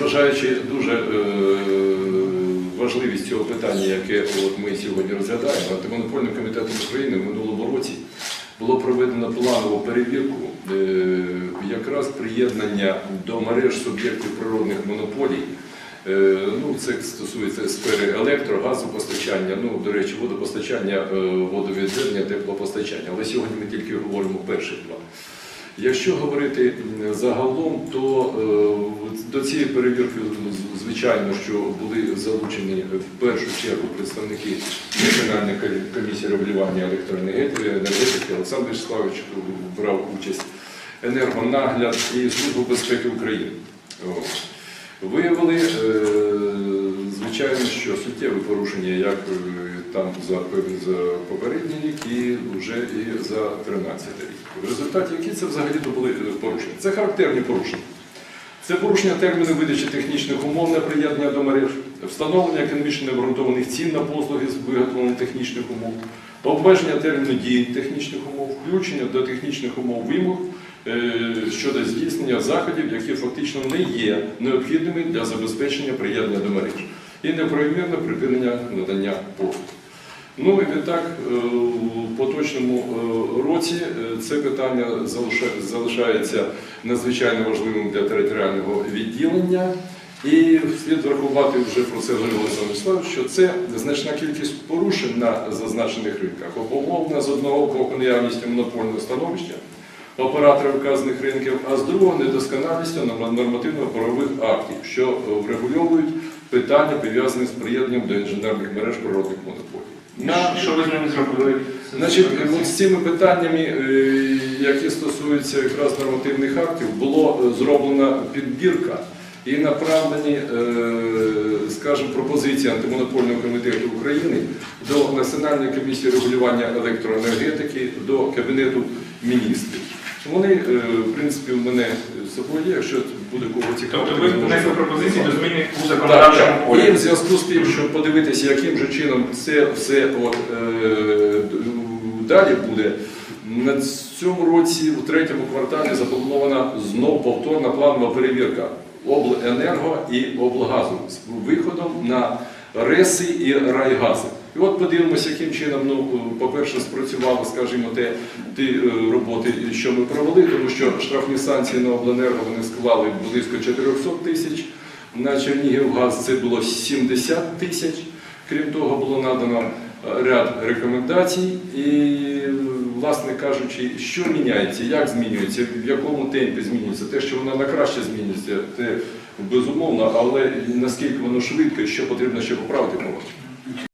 зважаючи дуже е, важливість цього питання, яке ми сьогодні розглядаємо, Антимонопольним комітетом України в минулому році було проведено планову перевірку е, якраз приєднання до мереж суб'єктів природних монополій. Е, Ну, це стосується сфери електро, газопостачання, ну, до речі, водопостачання, водовідведення, теплопостачання. Але сьогодні ми тільки говоримо перші два. Якщо говорити загалом, то е, до цієї перевірки, звичайно, що були залучені в першу чергу представники Національної комісії регулювання електроенергетики, енергетики, Олександр Вячеславович брав участь, енергонагляд і Служба безпеки України. Виявили, е, звичайно, що суттєві порушення як е, там за, попередній рік і вже і за 13 рік. В результаті які це взагалі то були е, порушення? Це характерні порушення. Це порушення терміну видачі технічних умов на приєднання до мереж, встановлення економічно необґрунтованих цін на послуги з виготовлення технічних умов, обмеження терміну дії технічних умов, включення до технічних умов вимог е, щодо здійснення заходів, які фактично не є необхідними для забезпечення приєднання до мереж, і неправомірне припинення надання послуг. Ну і відтак е, у поточному е, році е, це питання залишається надзвичайно важливим для територіального відділення. І слід врахувати вже про це говорив Олександр що це значна кількість порушень на зазначених ринках, обумовлена з одного боку наявністю монопольного становища операторів вказаних ринків, а з другого недосконалістю нормативно-правових актів, що врегульовують питання, пов'язані з приєднанням до інженерних мереж природних монополій. На Що ви з ними зробили? Значить, з цими питаннями, е, які стосуються якраз нормативних актів, було е, зроблена підбірка і направлені, е, скажімо, пропозиції антимонопольного комітету України до Національної комісії регулювання електроенергетики, до Кабінету міністрів. Вони, е, в принципі, у мене з собою є, якщо буде кого цікаво. Тобто ви внесли пропозиції до зміни у законодавчому полі. І в зв'язку з тим, щоб подивитися, яким же чином це все от, е, далі буде, на цьому році, у третьому кварталі, запланована знов повторна планова перевірка обленерго і облгазу з виходом на реси і райгази. І от подивимося, яким чином, ну, по-перше, спрацювали, скажімо, те, ті е, роботи, що ми провели, тому що штрафні санкції на обленерго вони склали близько 400 тисяч. На Чернігівгаз це було 70 тисяч. Крім того, було надано е, ряд рекомендацій. І, власне кажучи, що міняється, як змінюється, в якому темпі змінюється. Те, що воно на краще змінюється, це безумовно, але наскільки воно швидко і що потрібно ще поправити, побачимо.